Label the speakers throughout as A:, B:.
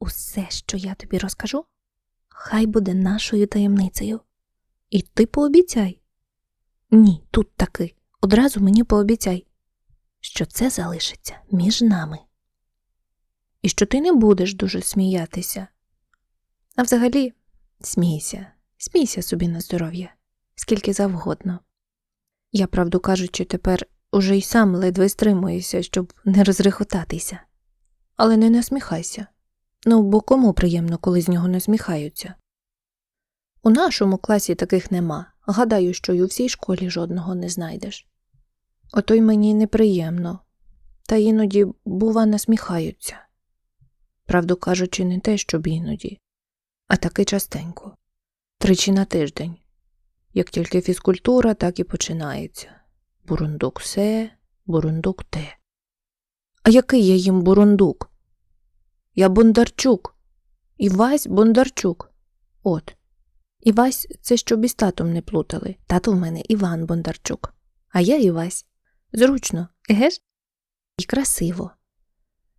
A: Усе, що я тобі розкажу, хай буде нашою таємницею. І ти пообіцяй. Ні, тут таки, одразу мені пообіцяй, що це залишиться між нами. І що ти не будеш дуже сміятися. А взагалі, смійся, смійся собі на здоров'я, скільки завгодно. Я, правду кажучи, тепер уже й сам ледве стримуюся, щоб не розрехотатися. Але не насміхайся. Ну, бо кому приємно, коли з нього насміхаються? У нашому класі таких нема. Гадаю, що й у всій школі жодного не знайдеш. Ото й мені неприємно, та іноді, бува, насміхаються. Правду кажучи, не те, щоб іноді, а таки частенько, тричі на тиждень. Як тільки фізкультура, так і починається. Бурундук се, бурундук те. А який я їм бурундук? Я Бондарчук. Івась Бондарчук. От. Івась це щоб із татом не плутали. Тато в мене Іван Бондарчук. А я Івась. Зручно, еге ж? І красиво.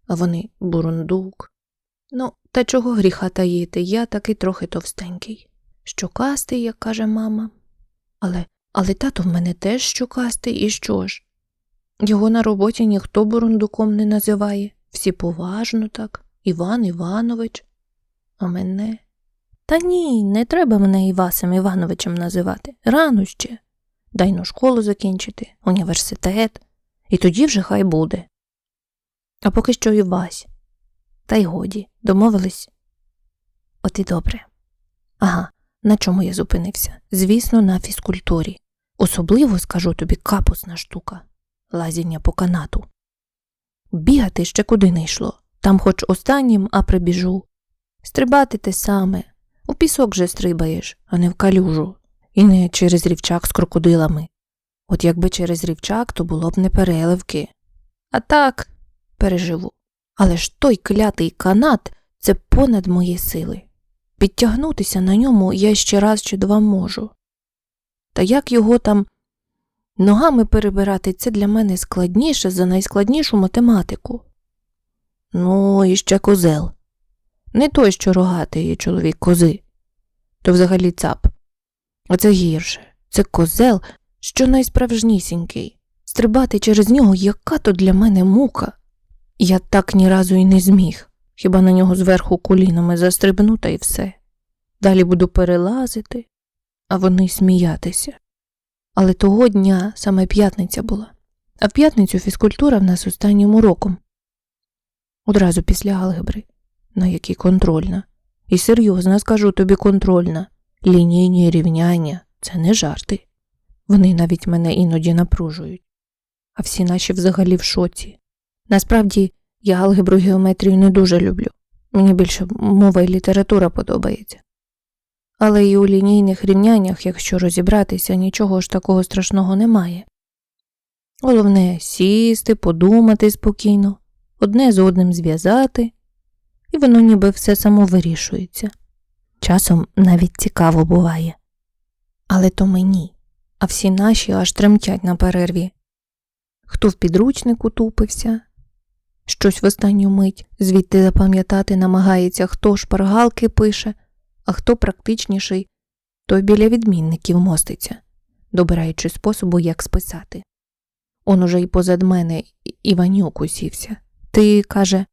A: А вони бурундук. Ну, та чого гріха таїти, я таки трохи товстенький. Щокастий, як каже мама. Але, але тато в мене теж щокастий, і що ж? Його на роботі ніхто бурундуком не називає, всі поважно так, Іван Іванович. А мене? Та ні, не треба мене Івасом Івановичем називати. Рано ще. Дай ну школу закінчити, університет, і тоді вже хай буде. А поки що Івась. Та й годі, домовились? От і добре. Ага, на чому я зупинився? Звісно, на фізкультурі. Особливо, скажу тобі, капусна штука лазіння по канату. Бігати ще куди не йшло. Там хоч останнім, а прибіжу. Стрибати те саме. У пісок же стрибаєш, а не в калюжу. І не через рівчак з крокодилами. От якби через рівчак, то було б не переливки. А так, переживу. Але ж той клятий канат це понад мої сили. Підтягнутися на ньому я ще раз чи два можу. Та як його там ногами перебирати, це для мене складніше за найскладнішу математику. Ну, і ще козел. Не той, що рогатий чоловік кози, то взагалі цап. Оце гірше. Це козел, що найсправжнісінький. Стрибати через нього яка то для мене мука. Я так ні разу і не зміг, хіба на нього зверху колінами застрибну та й все. Далі буду перелазити, а вони сміятися. Але того дня саме п'ятниця була, а в п'ятницю фізкультура в нас останнім уроком. Одразу після алгебри, на якій контрольна. І серйозно скажу тобі контрольна. Лінійні рівняння це не жарти. Вони навіть мене іноді напружують. А всі наші взагалі в шоці. Насправді, я алгебру геометрію не дуже люблю. Мені більше мова і література подобається. Але і у лінійних рівняннях, якщо розібратися, нічого ж такого страшного немає. Головне сісти, подумати спокійно, одне з одним зв'язати, і воно ніби все само вирішується. Часом навіть цікаво буває. Але то мені, а всі наші аж тремтять на перерві. Хто в підручнику тупився, щось в останню мить звідти запам'ятати намагається, хто шпаргалки пише, а хто практичніший, той біля відмінників моститься, добираючи способу, як списати. Он уже й позад мене Іванюк усівся. Ти, каже,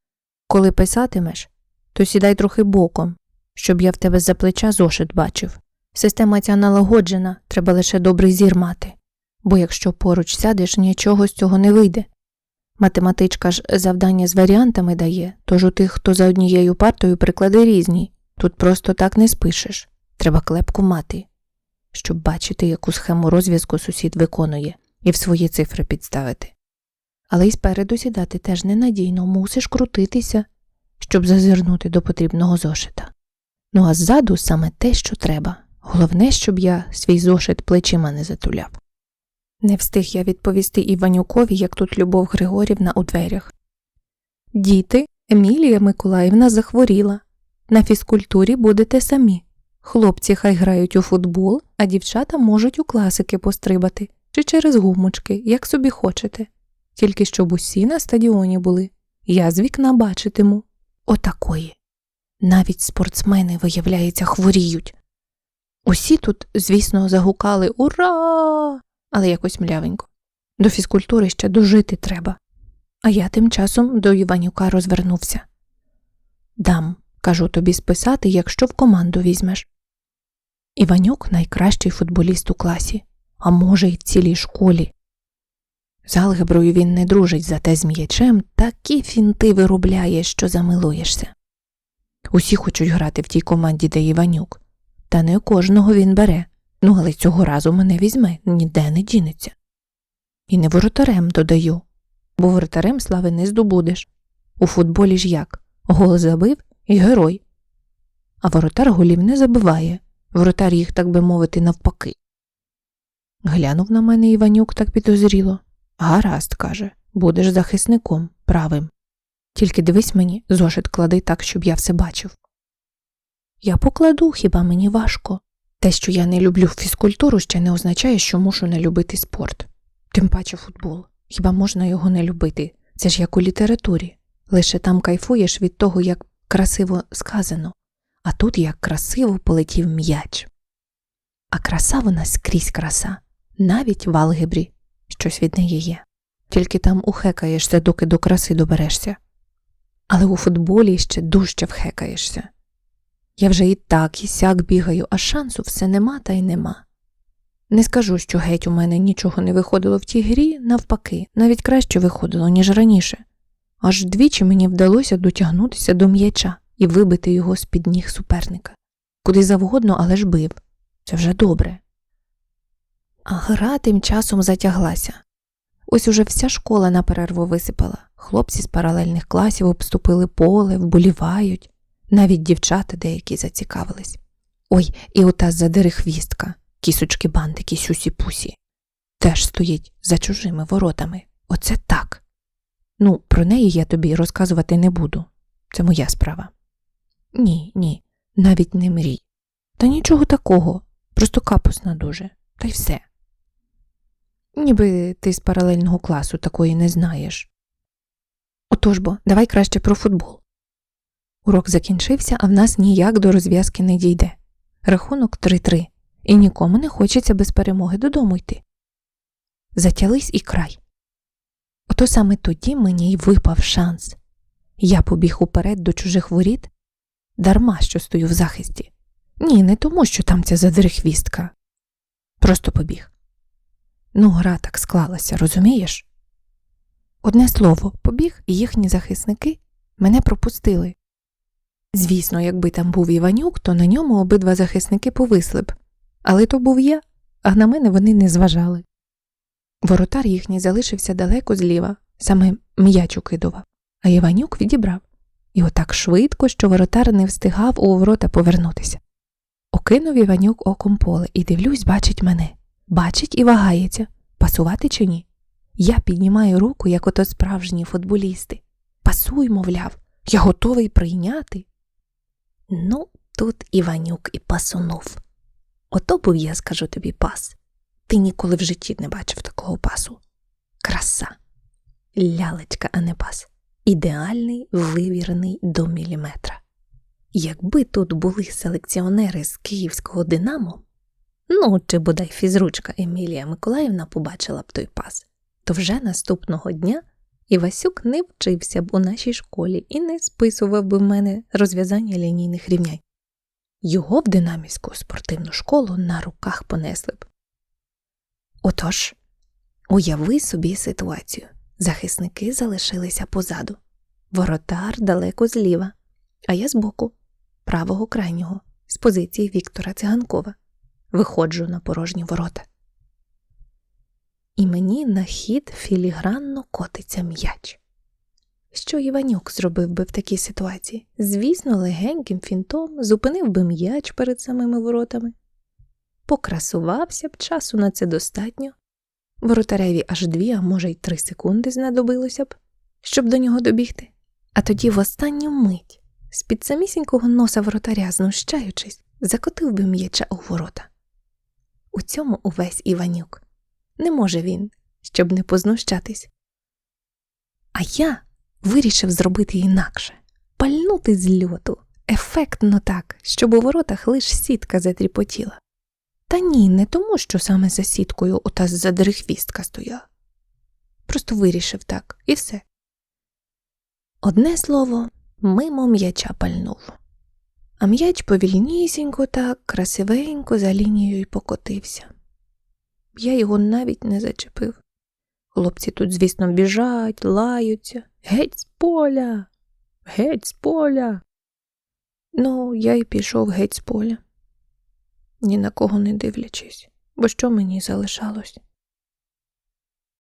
A: коли писатимеш, то сідай трохи боком, щоб я в тебе за плеча зошит бачив. Система ця налагоджена, треба лише добрий зір мати, бо якщо поруч сядеш, нічого з цього не вийде. Математичка ж завдання з варіантами дає, тож у тих, хто за однією партою приклади різні. Тут просто так не спишеш. Треба клепку мати, щоб бачити, яку схему розв'язку сусід виконує, і в свої цифри підставити. Але й спереду сідати теж ненадійно, мусиш крутитися, щоб зазирнути до потрібного зошита. Ну а ззаду саме те, що треба. Головне, щоб я свій зошит плечима не затуляв. Не встиг я відповісти Іванюкові, як тут Любов Григорівна у дверях. Діти, Емілія Миколаївна захворіла. На фізкультурі будете самі. Хлопці хай грають у футбол, а дівчата можуть у класики пострибати чи через гумочки, як собі хочете. Тільки щоб усі на стадіоні були. Я з вікна бачитиму. Отакої. Навіть спортсмени, виявляється, хворіють. Усі тут, звісно, загукали Ура! але якось млявенько. До фізкультури ще дожити треба. А я тим часом до Іванюка розвернувся. Дам, кажу тобі списати, якщо в команду візьмеш. Іванюк найкращий футболіст у класі, а може, й цілій школі. З алгеброю він не дружить, зате з м'ячем такі фінти виробляє, що замилуєшся. Усі хочуть грати в тій команді, де Іванюк, та не кожного він бере. Ну, але цього разу мене візьме, ніде не дінеться. І не воротарем додаю, бо воротарем слави не здобудеш. У футболі ж як гол забив і герой. А воротар голів не забиває, воротар їх, так би мовити, навпаки. Глянув на мене Іванюк так підозріло. Гаразд, каже, будеш захисником правим. Тільки дивись мені, зошит клади так, щоб я все бачив. Я покладу, хіба мені важко. Те, що я не люблю фізкультуру, ще не означає, що мушу не любити спорт. Тим паче футбол. Хіба можна його не любити? Це ж як у літературі. Лише там кайфуєш від того, як красиво сказано, а тут як красиво полетів м'яч. А краса вона скрізь краса, навіть в алгебрі щось від неї є. Тільки там ухекаєшся, доки до краси доберешся. Але у футболі ще дужче вхекаєшся. Я вже і так, і сяк бігаю, а шансу все нема та й нема. Не скажу, що геть у мене нічого не виходило в тій грі, навпаки, навіть краще виходило, ніж раніше. Аж двічі мені вдалося дотягнутися до м'яча і вибити його з під ніг суперника. Куди завгодно, але ж бив. Це вже добре. А гра тим часом затяглася. Ось уже вся школа на перерву висипала. Хлопці з паралельних класів обступили поле, вболівають, навіть дівчата деякі зацікавились. Ой, і ота задерехвістка, кісочки бантики сюсі пусі. Теж стоїть за чужими воротами. Оце так. Ну, про неї я тобі розказувати не буду. Це моя справа. Ні, ні, навіть не мрій. Та нічого такого, просто капусна дуже, та й все. Ніби ти з паралельного класу такої не знаєш. Отож бо, давай краще про футбол. Урок закінчився, а в нас ніяк до розв'язки не дійде. Рахунок 3-3, і нікому не хочеться без перемоги додому йти. Затялись і край. Ото саме тоді мені й випав шанс. Я побіг уперед до чужих воріт, дарма що стою в захисті. Ні, не тому, що там ця задрихвістка. Просто побіг. Ну, гра так склалася, розумієш? Одне слово, побіг, і їхні захисники мене пропустили. Звісно, якби там був Іванюк, то на ньому обидва захисники повисли б, але то був я, а на мене вони не зважали. Воротар їхній залишився далеко зліва, саме м'яч укидував, а Іванюк відібрав. І отак швидко, що воротар не встигав у ворота повернутися. Окинув Іванюк оком поле і дивлюсь, бачить мене. Бачить і вагається, пасувати чи ні. Я піднімаю руку, як ото справжні футболісти. Пасуй, мовляв, я готовий прийняти. Ну, тут Іванюк і пасунув. Ото був я, скажу тобі, пас. Ти ніколи в житті не бачив такого пасу. Краса, лялечка, а не пас. Ідеальний, вивірений до міліметра. Якби тут були селекціонери з київського Динамо, ну чи бодай фізручка Емілія Миколаївна побачила б той пас, то вже наступного дня Івасюк не вчився б у нашій школі і не списував би в мене розв'язання лінійних рівнянь. Його в динамівську спортивну школу на руках понесли б. Отож, уяви собі ситуацію. Захисники залишилися позаду. Воротар далеко зліва, а я збоку, правого крайнього, з позиції Віктора Циганкова. Виходжу на порожні ворота. І мені на хід філігранно котиться м'яч. Що Іванюк зробив би в такій ситуації? Звісно, легеньким фінтом зупинив би м'яч перед самими воротами. Покрасувався б часу на це достатньо. Воротареві аж дві, а може й три секунди знадобилося б, щоб до нього добігти. А тоді в останню мить, з під самісінького носа воротаря, знущаючись, закотив би м'яча у ворота. У цьому увесь Іванюк. Не може він, щоб не познущатись. А я вирішив зробити інакше пальнути з льоту, ефектно так, щоб у воротах лиш сітка затріпотіла. Та ні, не тому, що саме за сіткою ота задрихвістка стояла. Просто вирішив так, і все. Одне слово, мимо м'яча пальнув. А м'яч повільнісінько так, красивенько за лінією покотився. Я його навіть не зачепив. Хлопці тут, звісно, біжать, лаються. Геть з поля, геть з поля. Ну, я й пішов геть з поля, ні на кого не дивлячись, бо що мені залишалось?